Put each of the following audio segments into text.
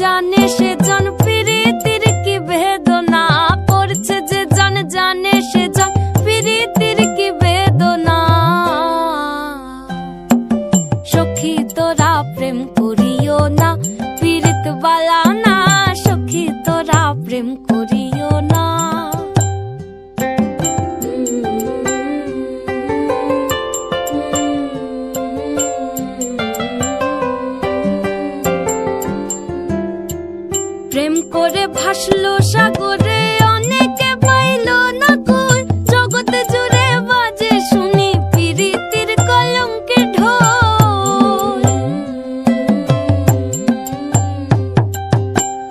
জন সে জন পীড়িতির কি বেদনা? পড়ছে যে জন, জানে সে জন পীড়িতির কি বেদনা? সখী তোরা প্রেম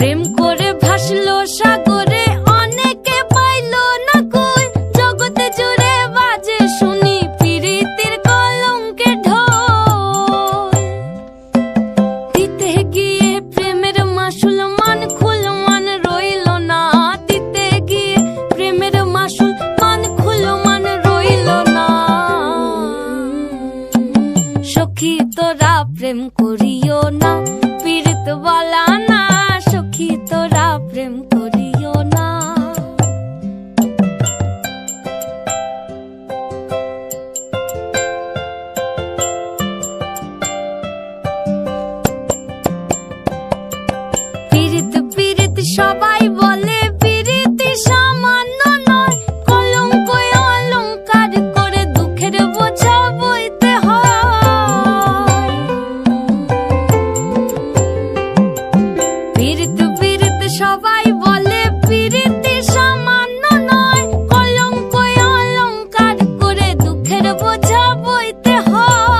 প্রেম করে ভাসলো সাগরে, অনেকে পাইল না কই জগতে জুড়ে বাজে শুনি পিরিতির কলঙ্কে ঢোল। দিতে গিয়ে প্রেমের মাসুল মান খুল, মান রইল না। দিতে গিয়ে প্রেমের মাসুল মান খুল, মান রইল না। সখী তোরা প্রেম করিও সবাই বলে পীড়িত সামান্য নয় কলঙ্ক অলঙ্কার করে দুঃখের বোঝা বইতে হয়। পীড়িত পীড়িত সবাই বলে পীড়িত সামান্য নয় কলঙ্ক অলঙ্কার করে দুঃখের বোঝা বইতে হয়।